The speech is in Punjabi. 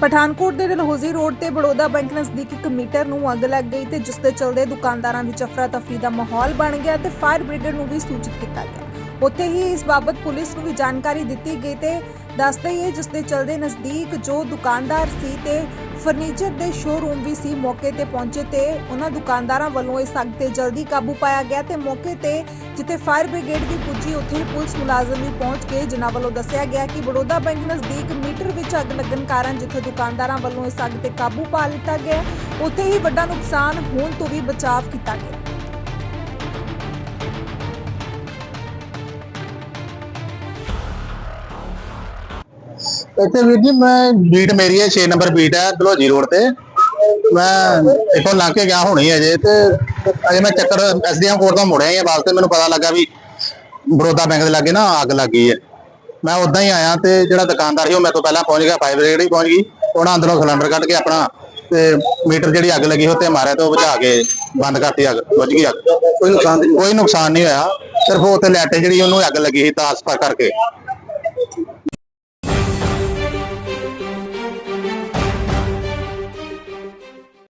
ਪਠਾਨਕੋਟ ਦੇ ਡਲਹੌਜ਼ੀ ਰੋਡ ਤੇ ਬੜੌਦਾ ਬੈਂਕ ਨਜ਼ਦੀਕ ਇੱਕ ਮੀਟਰ ਨੂੰ ਅੱਗ ਲੱਗ ਗਈ ਤੇ ਜਿਸ ਦੇ ਚਲਦੇ ਦੁਕਾਨਦਾਰਾਂ ਵਿੱਚ ਅਫਰਾ ਤਫਰੀ ਦਾ ਮਾਹੌਲ ਬਣ ਗਿਆ ਤੇ ਫਾਇਰ ਬ੍ਰਿਗੇਡ ਨੂੰ ਵੀ ਸੂਚਿਤ ਕੀਤਾ ਗਿਆ। ਉੱਥੇ ਹੀ ਇਸ ਬਾਬਤ ਪੁਲਿਸ ਨੂੰ ਵੀ ਜਾਣਕਾਰੀ ਦਿੱਤੀ ਗਈ ਤੇ ਦੱਸਦੇ ਹੀ ਹੈ ਜਿਸ ਦੇ ਚਲਦੇ ਨਜ਼ਦੀਕ ਜੋ ਦੁਕਾਨਦਾਰ ਸੀ ਤੇ ਫਰਨੀਚਰ ਦੇ ਸ਼ੋਰੂਮ ਵੀ ਸੀ। ਮੌਕੇ ਤੇ ਪਹੁੰਚੇ ਤੇ ਉਹਨਾਂ ਦੁਕਾਨਦਾਰਾਂ ਵੱਲੋਂ ਇਸ ਅੱਗ ਤੇ ਜਲਦੀ ਕਾਬੂ ਪਾਇਆ ਗਿਆ ਤੇ ਮੌਕੇ ਤੇ ਜਿੱਥੇ ਫਾਇਰ ਬ੍ਰਿਗੇਡ ਵੀ ਪੁੱਜੀ, ਉੱਥੇ ਹੀ ਪੁਲਿਸ ਮੁਲਾਜ਼ਮ ਵੀ ਪਹੁੰਚ ਕੇ ਜਿਨ੍ਹਾਂ ਵੱਲੋਂ ਦੱਸਿਆ ਗਿਆ ਕਿ ਬੜੌਦਾ ਬੈਂਕ ਨਜ਼ਦੀਕ ਮੀਟਰ ਵਿੱਚ ਅੱਗ ਲੱਗਣ ਕਾਰਨ ਜਿੱਥੇ ਦੁਕਾਨਦਾਰਾਂ ਵੱਲੋਂ ਇਸ ਅੱਗ ਤੇ ਕਾਬੂ ਪਾ ਲਿੱਤਾ ਗਿਆ, ਉੱਥੇ ਹੀ ਵੱਡਾ ਨੁਕਸਾਨ ਹੋਣ ਤੋਂ ਵੀ ਬਚਾਅ ਕੀਤਾ ਗਿਆ। ਇੱਥੇ ਵੀਰ ਜੀ ਮੈਂ ਬੀਟ ਮੇਰੀ ਹੈ 6 ਨੰਬਰ ਬੀਟ ਹੈ ਦਲੋਜੀ ਰੋਡ ਤੇ। ਮੈਂ ਇੱਥੋਂ ਲੰਘ ਕੇ ਗਿਆ ਹੁਣੀ ਅਜੇ ਤੇ ਅਜੇ ਮੈਂ ਚੱਕਰ ਐਸਡੀਐਮ ਕੋਰਟ ਤੋਂ ਮੁੜਿਆ ਹੀ ਵਾਪਸ ਤੇ ਮੈਨੂੰ ਪਤਾ ਲੱਗਾ ਵੀ ਬਰੋਦਾ ਬੈਂਕ ਦੇ ਲਾਗੇ ਨਾ ਅੱਗ ਲੱਗੀ ਹੈ। ਮੈਂ ਉਦਾਂ ਹੀ ਆਇਆ ਤੇ ਜਿਹੜਾ ਦੁਕਾਨਦਾਰ ਸੀ ਉਹ ਮੇਰੇ ਤੋਂ ਪਹਿਲਾਂ ਪਹੁੰਚ ਗਿਆ ਫਾਇਰ ਬ੍ਰਿਗੇਡ ਹੀ ਪਹੁੰਚ ਗਈ। ਉਹਨਾਂ ਅੰਦਰੋਂ ਸਿਲੰਡਰ ਕੱਢ ਕੇ ਆਪਣਾ ਤੇ ਮੀਟਰ ਜਿਹੜੀ ਅੱਗ ਲੱਗੀ ਉੱਤੇ ਮਾਰਿਆ ਤੇ ਉਹ ਬੁਝਾ ਕੇ ਬੰਦ ਕਰਤੀ ਅੱਗ ਬੁਝ ਗਈ ਅੱਗ। ਕੋਈ ਨੁਕਸਾਨ ਕੋਈ ਨੁਕਸਾਨ ਨਹੀਂ ਹੋਇਆ। ਸਿਰਫ ਉਹ ਤੇ ਲੈਟੇ ਜਿਹੜੀ ਉਹਨੂੰ ਅੱਗ ਲੱਗੀ ਸੀ ਤਾਸ ਪਾ ਕਰਕੇ।